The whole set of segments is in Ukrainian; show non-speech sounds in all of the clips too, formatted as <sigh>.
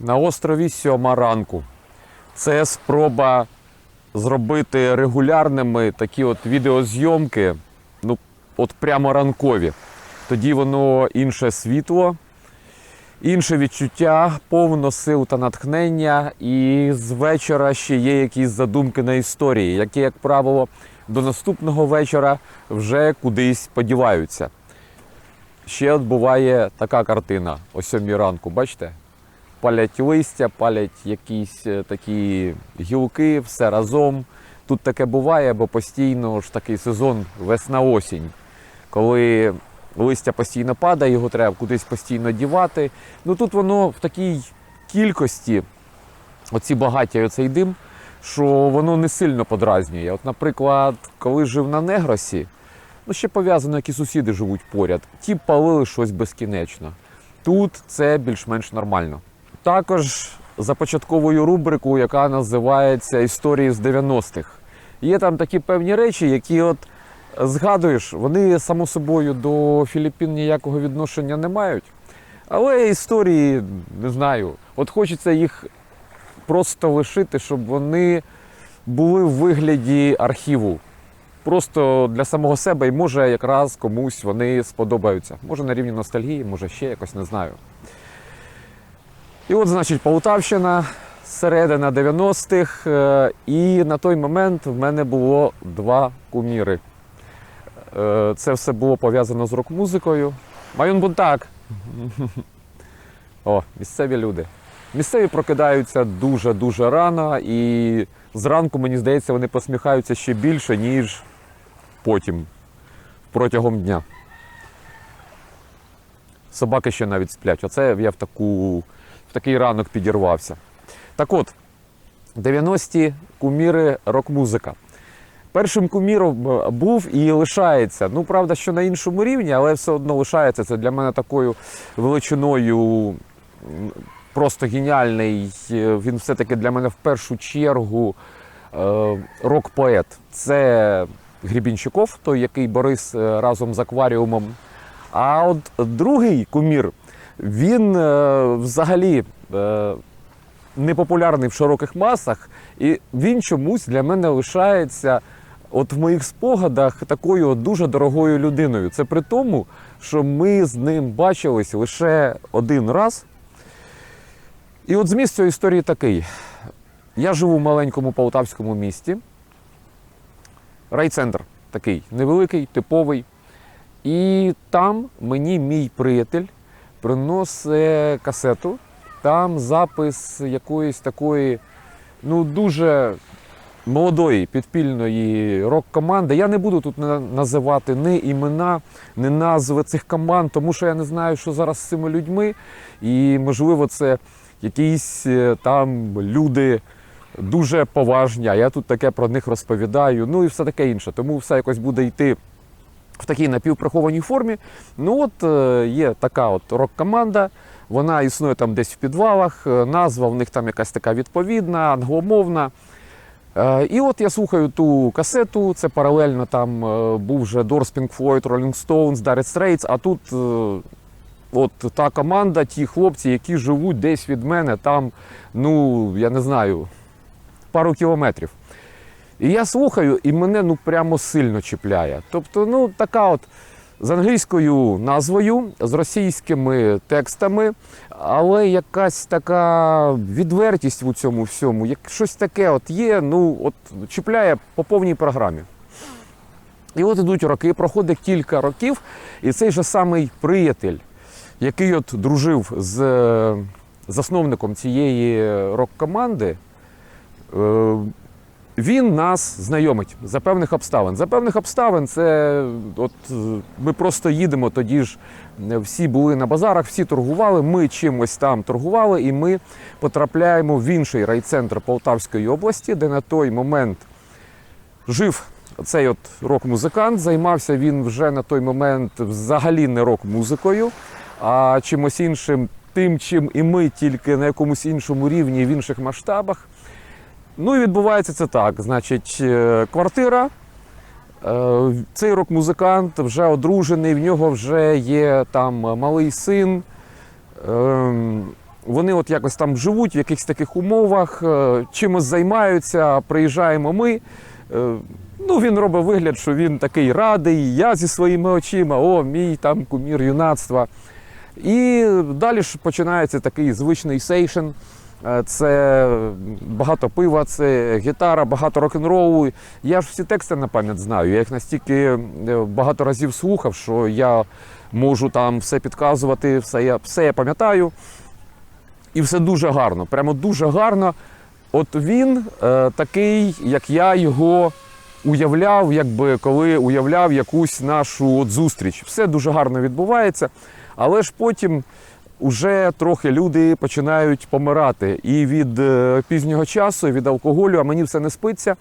На острові сьома ранку. Це спроба зробити регулярними такі от відеозйомки, ну, от прямо ранкові. Тоді воно інше світло, інше відчуття, повно сил та натхнення. І з вечора ще є якісь задумки на історії, які, як правило, до наступного вечора вже кудись подіваються. Ще от буває така картина о сьомій ранку, бачите? Палять листя, палять якісь е, такі гілки, все разом. Тут таке буває, бо постійно ж такий сезон весна-осінь, коли листя постійно падає, його треба кудись постійно дівати. Ну тут воно в такій кількості, оці багаття, і оцей дим, що воно не сильно подразнює. От, наприклад, коли жив на Негросі, ну ще пов'язано, які сусіди живуть поряд, ті палили щось безкінечно. Тут це більш-менш нормально. Також започатковую рубрику, яка називається Історії з 90-х. Є там такі певні речі, які от згадуєш, вони само собою до Філіппін ніякого відношення не мають. Але історії, не знаю, от хочеться їх просто лишити, щоб вони були в вигляді архіву. Просто для самого себе і може якраз комусь вони сподобаються. Може на рівні ностальгії, може ще якось не знаю. І от, значить, Полтавщина, середина 90-х. е, І на той момент в мене було два куміри. Е, Це все було пов'язано з рок-музикою. Майон Бунтак. О, місцеві люди. Місцеві прокидаються дуже-дуже рано, і зранку, мені здається, вони посміхаються ще більше, ніж потім, протягом дня. Собаки ще навіть сплять. Оце я в, таку, в такий ранок підірвався. Так от, 90-ті куміри рок-музика. Першим куміром е, був і лишається. Ну, правда, що на іншому рівні, але все одно лишається. Це для мене такою величиною просто геніальний. Е, Він все-таки для мене в першу чергу е, рок-поет. Це Грібінчуков, той, який Борис разом з акваріумом. А от другий кумір, він е, взагалі. Е, непопулярний в широких масах, і він чомусь для мене лишається от в моїх спогадах такою дуже дорогою людиною. Це при тому, що ми з ним бачились лише один раз. І от зміст цієї історії такий: я живу в маленькому полтавському місті. Райцентр такий невеликий, типовий. І там мені мій приятель приносить касету. Там запис якоїсь такої, ну дуже молодої підпільної рок-команди. Я не буду тут називати ні імена, ні назви цих команд, тому що я не знаю, що зараз з цими людьми. І можливо, це якісь е, там люди дуже поважні. А я тут таке про них розповідаю. Ну і все таке інше. Тому все якось буде йти в такій напівприхованій формі. Ну от е, є така от рок-команда. Вона існує там десь в підвалах, е, назва в них там якась така відповідна, англомовна. Е, І от я слухаю ту касету, це паралельно там був вже Doors, Pink Floyd, Rolling Stones, Dire Straits, а тут от та команда, ті хлопці, які живуть десь від мене, там, ну, я не знаю, пару кілометрів. І я слухаю, і мене ну прямо сильно чіпляє. Тобто, ну така от з англійською назвою, з російськими текстами, але якась така відвертість у цьому всьому, як щось таке от є, ну от чіпляє по повній програмі. І от ідуть роки, проходить кілька років, і цей же самий приятель, який от дружив з е, засновником цієї рок-команди, е, він нас знайомить за певних обставин. За певних обставин це от ми просто їдемо тоді ж. е, Всі були на базарах, всі торгували. Ми чимось там торгували, і ми потрапляємо в інший райцентр Полтавської області, де на той момент жив цей от рок-музикант. Займався він вже на той момент взагалі не рок-музикою, а чимось іншим, тим, чим і ми, тільки на якомусь іншому рівні, в інших масштабах. Ну і відбувається це так. Значить, е, квартира. е, Цей рок-музикант вже одружений, в нього вже є там малий син. ем, вони от якось там живуть в якихось таких умовах, е, чимось займаються, приїжджаємо ми. Ну, він робить вигляд, що він такий радий, я зі своїми очима, о, мій там кумір юнацтва. І далі ж починається такий звичний сейшн. Е, Це багато пива, це гітара, багато рок-н-ролу. Я ж всі тексти на пам'ять знаю. Я їх настільки е, багато разів слухав, що я можу там все підказувати, все я, все я пам'ятаю. І все дуже гарно, прямо дуже гарно. От він е, такий, як я його уявляв, якби коли уявляв якусь нашу от зустріч. Все дуже гарно відбувається, але ж потім уже трохи люди починають помирати. І від е, пізнього часу, і від алкоголю, а мені все не спиться.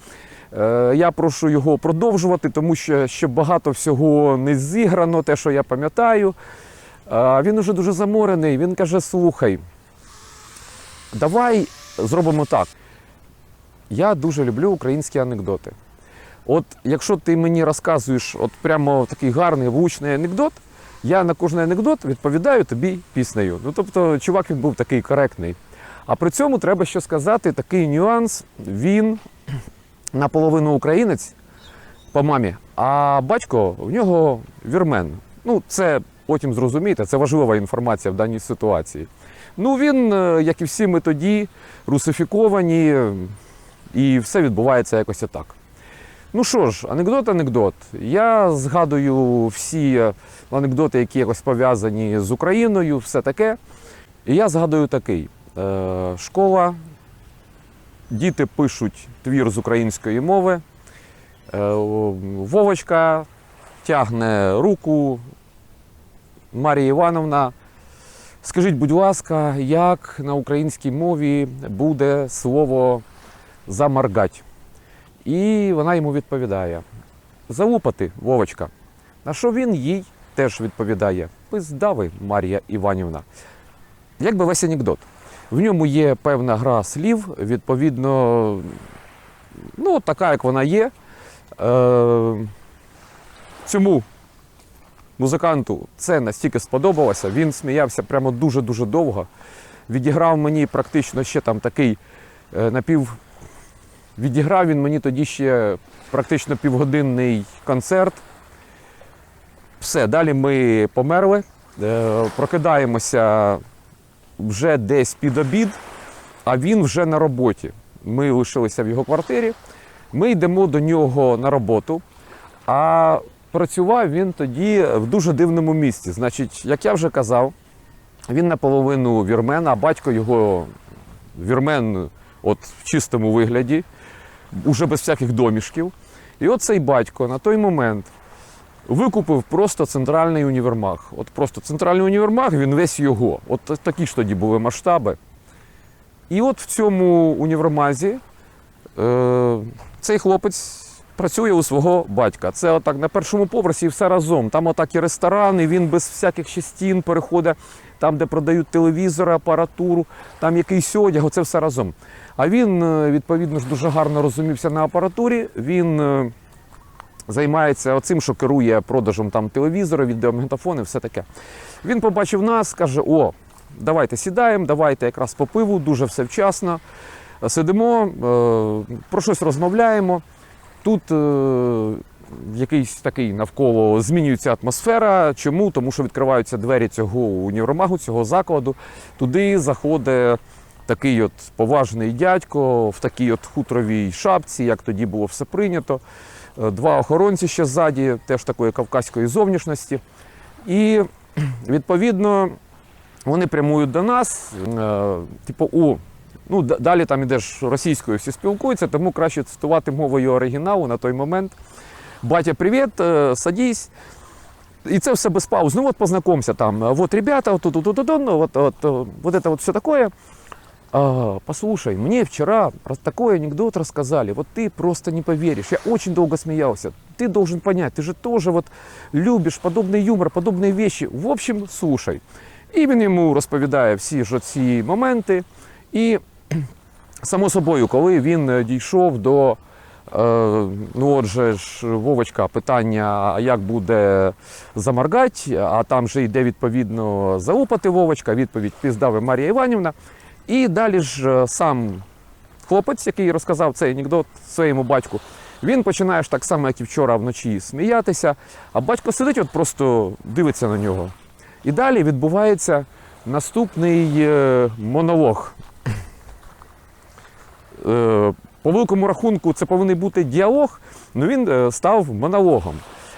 Е, Я прошу його продовжувати, тому що ще багато всього не зіграно, те, що я пам'ятаю. Він уже дуже заморений. Він каже: слухай, давай зробимо так. Я дуже люблю українські анекдоти. От якщо ти мені розказуєш от прямо такий гарний влучний анекдот, я на кожний анекдот відповідаю тобі піснею. Ну тобто, чувак він був такий коректний. А при цьому треба ще сказати такий нюанс: він <clears throat> наполовину українець по мамі, а батько в нього вірмен. Ну, це потім зрозумієте, це важлива інформація в даній ситуації. Ну, він, е, як і всі ми тоді, русифіковані, і все відбувається якось отак. Ну що ж, анекдот, анекдот. Я згадую всі анекдоти, які якось пов'язані з Україною, все таке. І я згадую такий: Е, школа, діти пишуть твір з української мови. Е, Вовочка тягне руку. Марія Івановна. Скажіть, будь ласка, як на українській мові буде слово заморгать? І вона йому відповідає: залупати, Вовочка. На що він їй теж відповідає: Пиздави, Марія Іванівна. Якби весь анекдот. В ньому є певна гра слів, відповідно, ну, така, як вона є. Е, цьому музиканту це настільки сподобалося. Він сміявся прямо дуже-дуже довго. Відіграв мені практично ще там такий е, напів. Відіграв він мені тоді ще практично півгодинний концерт. Все, далі ми померли, е, прокидаємося вже десь під обід, а він вже на роботі. Ми лишилися в його квартирі. Ми йдемо до нього на роботу. А працював він тоді в дуже дивному місці. Значить, як я вже казав, він наполовину вірмен, а батько його вірмен от в чистому вигляді, уже без всяких домішків. І от цей батько на той момент викупив просто центральний універмаг. От просто центральний універмаг, він весь його. От такі ж тоді були масштаби. І от в цьому універмазі е, цей хлопець працює у свого батька. Це отак на першому поверсі і все разом. Там отак і ресторан, і він без всяких ще стін переходить, там, де продають телевізори, апаратуру, там якийсь одяг, оце все разом. А він, е, відповідно ж, дуже гарно розумівся на апаратурі. Він е, займається оцим, що керує продажем там телевізора, відеомагнітофони, все таке. Він побачив нас, каже: О, давайте сідаємо, давайте якраз по пиву, дуже все вчасно. Сидимо, е, про щось розмовляємо. Тут якийсь такий навколо змінюється атмосфера. Чому? Тому що відкриваються двері цього універмагу, цього закладу. Туди заходить такий от поважний дядько в такій от хутровій шапці, як тоді було все прийнято. Е, Два охоронці ще ззаді, теж такої кавказької зовнішності. І відповідно вони прямують до нас. е, Типу, у ну далі там ідеш російською всі спілкуються, тому краще цитувати мовою оригіналу на той момент Батя, привіт, е, садись. И це все без пауз. Ну вот познакомься там. Вот ребята, вот тут, тут, тут, тут, ну, вот, вот, э, вот это вот все такое. А, послушай, мне вчера раз- такой анекдот рассказали. Вот ты просто не поверишь. Я очень долго смеялся. Ты должен понять, ты же тоже вот любишь подобный юмор, подобные вещи. В общем, слушай. І він йому розповідає всі ж ці моменти. І само собою, коли він е, дійшов до Е, ну, отже ж, Вовочка, питання, як буде заморгати, а там же йде відповідно заупати Вовочка, відповідь піздаве Марія Іванівна. І далі ж е, сам хлопець, який розказав цей анекдот своєму батьку, він починає ж так само, як і вчора вночі, сміятися, а батько сидить, от просто дивиться на нього. І далі відбувається наступний е, монолог. Е, по великому рахунку це повинен бути діалог, але він е, став монологом.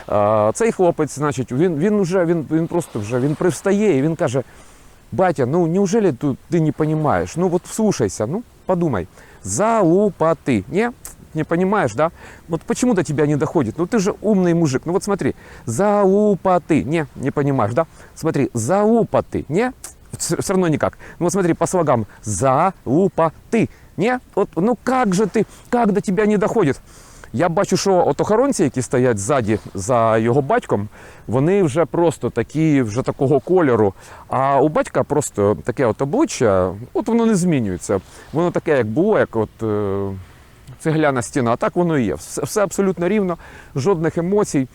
Е, Цей хлопець, значить, він, він уже він, він просто вже він привстає і він каже: Батя, ну неужели ты, ты не понимаешь? Ну вот вслушайся, ну подумай. Залупаты. Не? Не понимаешь, да? Вот почему до тебя не доходит? Ну ты же умный мужик. Ну вот смотри. Залупаты. Не, не понимаешь, да? Смотри, залупаты. Не? Все равно никак. Ну вот смотри, по слогам. Залупаты. Не? Вот, ну как же ты, как до тебя не доходит? Я бачу, що от охоронці, які стоять ззаді за його батьком, вони вже просто такі, вже такого кольору. А у батька просто таке от обличчя, от воно не змінюється. Воно таке, як було, як от е, цегляна стіна. А так воно і є. Все, все абсолютно рівно, жодних емоцій.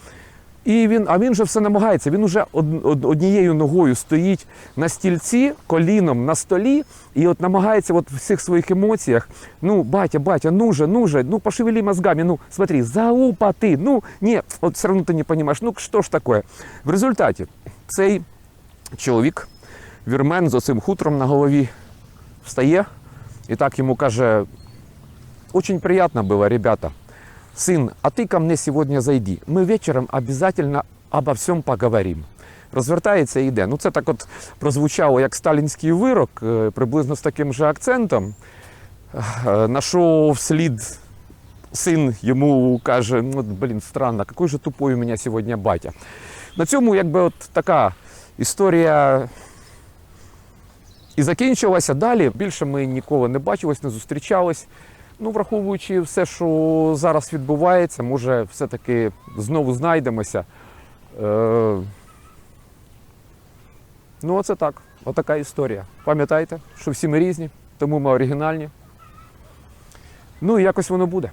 І він, а він же все намагається. Він уже од- од- однією ногою стоїть на стільці, коліном на столі, і от намагається от в всіх своїх емоціях. Ну, батя, батя, ну же, ну же, ну пошевели мозгами, ну смотри, заупа ти, ну ні, от все одно ти не розумієш, ну що ж таке? В результаті цей чоловік, вірмен з оцим хутром на голові, встає і так йому каже: Очень приятно было, ребята Сын, а ты ко мне сегодня зайди. Мы вечером обязательно обо всем поговорим. Розвертається і йде. Ну, це так от прозвучало як сталінський вирок, е, приблизно з таким же акцентом. Е, На що вслід син йому каже: ну, блін, странно, який же тупой у мене сьогодні батя. На цьому якби от така історія і закінчилася. Далі більше ми ніколи не бачились, не зустрічались. Ну, враховуючи все, що зараз відбувається, може, все-таки знову знайдемося. Е... Ну, оце так. Отака історія. Пам'ятайте, що всі ми різні, тому ми оригінальні. Ну і якось воно буде.